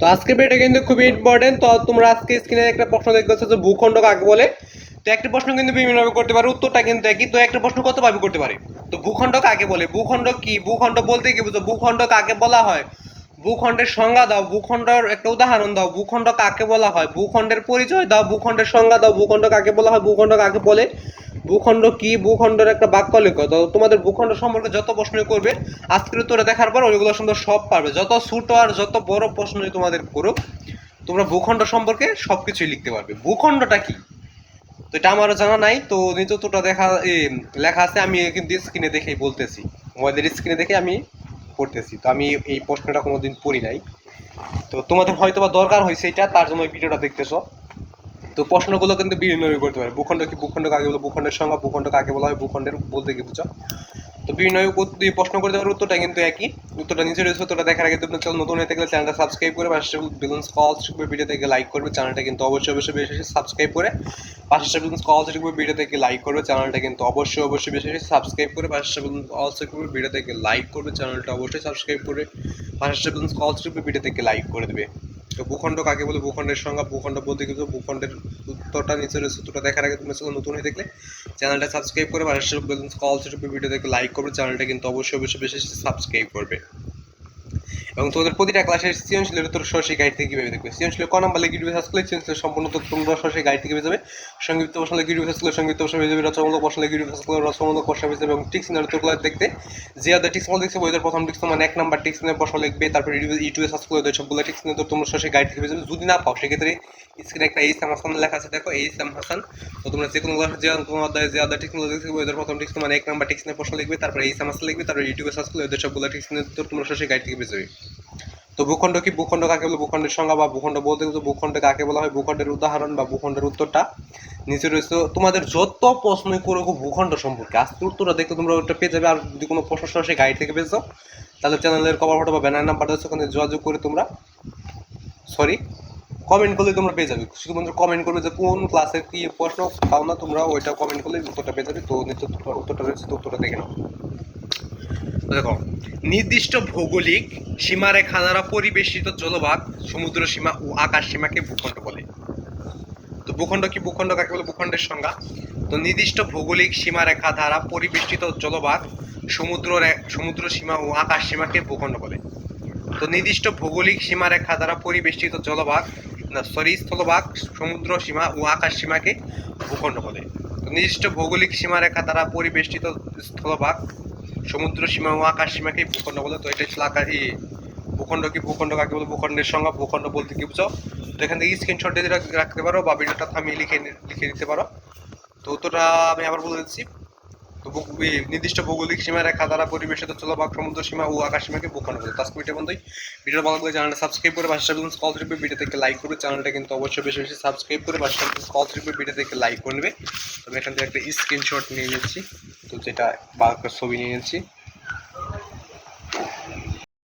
তো আজকে এটা কিন্তু খুবই ইম্পর্টেন্ট তো তোমরা আজকে স্ক্রিনে একটা প্রশ্ন দেখতেছো যে ভূখণ্ড কাকে বলে। তো একটা প্রশ্ন কিন্তু বিভিন্নভাবে করতে পারে, উত্তরটা কিন্তু একই। তো একটা প্রশ্ন কতভাবে করতে পারে? তো ভূখণ্ড কাকে বলে। ভূখণ্ড কি? ভূখণ্ড বলতে কি বুঝো? ভূখণ্ড কাকে বলা হয়। ভূখণ্ডের সংজ্ঞা দাও, ভূখণ্ডের একটা উদাহরণ দাও। ভূখণ্ড কাকে বলা হয়, ভূখণ্ডের পরিচয় দাও, ভূখণ্ডের সংজ্ঞা দাও ভূখণ্ড কাকে বলা হয় ভূখণ্ড কাকে বলে। ভূখণ্ড কি? ভূখণ্ডের একটা বাক্য লেখো। তো তোমাদের ভূখণ্ড সম্পর্কে যত প্রশ্ন করবে, আজকের উত্তরে দেখার পর ওইগুলো সুন্দর সব পারবে। যত ছোট আর যত বড় প্রশ্নই তোমাদের করুক, তোমরা ভূখণ্ড সম্পর্কে সবকিছুই লিখতে পারবে। ভূখণ্ডটা কি? তো এটা আমারও জানা নাই। তো নিত্যটা দেখা লেখা আছে। আমি কিন্তু স্ক্রিনে দেখেই বলতেছি। মোবাইলের স্ক্রিনে দেখে আমি পড়তেছি। তো আমি এই প্রশ্নটা কোনোদিন পড়ি নাই। তো তোমাদের হয়তো বা দরকার হয়েছে এটা, তার জন্য ভিডিওটা দেখতেছো। তো প্রশ্নগুলো কিন্তু বিভিন্নভাবে করতে পারে। ভূখণ্ড কি ভূখণ্ড কাকে বলে? ভূখণ্ডের সংজ্ঞা ভূখণ্ড কাকে বলা হয়? ভূখণ্ডের বলতে কি বুঝো তো বিভিন্নভাবে কর- দিয়ে প্রশ্ন করতে পারে উত্তরটা কিন্তু একই। উত্তরটা নিচে রয়েছে, উত্তরটা দেখার আগে তুমি চ্যানেল নতুন হয়ে থাকলে চ্যানেলটা সাবস্ক্রাইব করে পাশে বেলুন্স কল শিখবে ভিডিও থেকে লাইক করবে। চ্যানেলটা কিন্তু অবশ্যই অবশ্যই বেশি বেশি সাবস্ক্রাইব করে পাশে বেলুন্স কল শিখবে ভিডিও থেকে লাইক করবে। চ্যানেলটা কিন্তু অবশ্যই অবশ্যই বেশি বেশি সাবস্ক্রাইব করে পাশে বেলুন্স কল শিখবে ভিডিও থেকে লাইক করবে। চ্যানেলটা অবশ্যই সাবস্ক্রাইব করে পাশে বেলুন্স কল শিখবে ভিডিও থেকে লাইক করে দেবে। তো ভূখণ্ড কাকে বলে? ভূখণ্ডের সংজ্ঞা, ভূখণ্ড বলতে কিন্তু ভূখণ্ডের উত্তরটা নিচে রয়েছে উত্তরটা দেখার আগে তুমি নতুন হয়ে দেখলে। চ্যানেলটা সাবস্ক্রাইব করে পাশে কল শিখবে ভিডিও দেখে লাইক করবে। চ্যানেলটা কিন্তু অবশ্যই অবশ্যই বেশি বেশি সাবস্ক্রাইব করবে। এবং তোমাদের প্রতিটা ক্লাসের সৃজনশীলের উত্তর সরাসরি গাইড থেকে কীভাবে দেখবে? সৃজনশীল ক নাম্বার লেগে ভিডিও সার্চ করলে সৃজনশীল সম্পূর্ণ তথ্য তোমরা সরাসরি গাইড থেকে পেয়ে যাবে সংযুক্ত প্রশ্ন লেগে ভিডিও সার্চ করলে সংযুক্ত প্রশ্ন হয়ে যাবে রচনামূলক প্রশ্ন লেগে ভিডিও সার্চ করলে রচনামূলক প্রশ্ন হয়ে যাবে এবং টিক্স ইনের উত্তরগুলো দেখতে যে আদার টিক্স মল দেখছে ওদের প্রথম টিক্স মানে এক নাম্বার টিক্স ইনের প্রশ্ন লিখবে, তারপর ইউটিউবে সার্চ করে ওদের সবগুলো টিক্স উত্তর তোমরা সরাসরি গাইড থেকে পেয়ে যাবে যদি না পাও, সেক্ষেত্রে স্ক্রিনে একটা এইচ এম হাসান লেখা আছে, দেখো এইচ এম হাসান তো তোমরা যে কোনো ক্লাস যে কোনো অধ্যায় যে আদার টিক্স মল দেখছে ওদের প্রথম টিক্স মানে এক নাম্বার টিক্স ইনের প্রশ্ন লিখবে, তারপর এইচ এম হাসান লিখবে, তারপর ইউটিউবে সার্চ করলে ওদের সবগুলো টিক্স উত্তর তোমরা সরাসরি গাইড থেকে পেয়ে যাবে তো ভূখণ্ড কি? ভূখণ্ড কাকে বলে? ভূখণ্ডের সংজ্ঞা বা ভূখণ্ড বলতে গেলে ভূখণ্ড কাকে বলা হয়? ভূখণ্ডের উদাহরণ বা ভূখণ্ডের উত্তরটা নিচে রয়েছে। তোমাদের যত প্রশ্নই করো ভূখণ্ড সম্পর্কে আজকে উত্তরটা দেখতে তোমরা ওটা পেয়ে যাবে। আর যদি কোনো প্রশ্ন সরাসরি গাইড থেকে পেয়ে যাও তাহলে চ্যানেলের কভার ফটো বা ব্যানার নাম্বার আছে ওখানে যোগাযোগ করে তোমরা সরি কমেন্ট করলে তোমরা পেয়ে যাবে। শুধুমাত্র কমেন্ট করবে যে কোন ক্লাসের কি প্রশ্ন, পাও না তোমরা ওইটা কমেন্ট করলে উত্তরটা পেয়ে যাবে। তো উত্তরটা রয়েছে, তো উত্তরটা দেখে নাও। দেখো, নির্দিষ্ট ভৌগোলিক সীমারেখা দ্বারা পরিবেষ্টিত জলভাগ সমুদ্র সীমা ও আকাশ সীমাকে ভূখণ্ড বলে। তো ভূখণ্ড কি ভূখণ্ড? কাকে বলে? ভূখণ্ডের সংজ্ঞা। তো নির্দিষ্ট ভৌগোলিক সীমারেখা দ্বারা পরিবেষ্টিত জলভাগ সমুদ্র সমুদ্র সীমা ও আকাশ সীমাকে ভূখণ্ড বলে। তো নির্দিষ্ট ভৌগোলিক সীমারেখা দ্বারা পরিবেষ্টিত জলভাগ না সরি স্থলভাগ সমুদ্র সীমা ও আকাশ সীমাকে ভূখণ্ড বলে। তো নির্দিষ্ট ভৌগোলিক সীমারেখা দ্বারা পরিবেষ্টিত স্থলভাগ সমুদ্র সীমা ও আকাশ সীমাকে ভূখণ্ড বলে। তো এটা ছিল আকাশ এই ভূখণ্ড কি ভূখণ্ড? কাকে বলে? ভূখণ্ডের সংজ্ঞা, ভূখণ্ড বলতে কি বুঝো? তো এখান থেকে স্ক্রিনশট দিয়ে রাখ- রাখতে পারো বা ভিডিওটা থামিয়ে লিখে লিখে দিতে পারো। তো উত্তরটা আমি আবার বলে দিচ্ছি। নির্দিষ্ট ভৌগোলিক সীমারেখা দ্বারা পরিবেশিত জলভাগ সমুদ্র সীমা ও আকাশ সীমাকে ভূখণ্ড হলো। তো আজকে ভিডিও বন্ধুই। ভিডিও ভালো লাগলে চ্যানেলটা সাবস্ক্রাইব করে বাসা বিলুন্স কল ট্রিপে ভিডিও থেকে লাইক করবে। চ্যানেলটা কিন্তু অবশ্যই বেশি বেশি সাবস্ক্রাইব করে বাসা বিলুন্স কল ট্রিপে ভিডিও থেকে লাইক করবে তবে এখান থেকে একটা স্ক্রিনশট নিয়ে নিচ্ছি। তো যেটা বাঘের ছবি নিয়ে নিচ্ছি।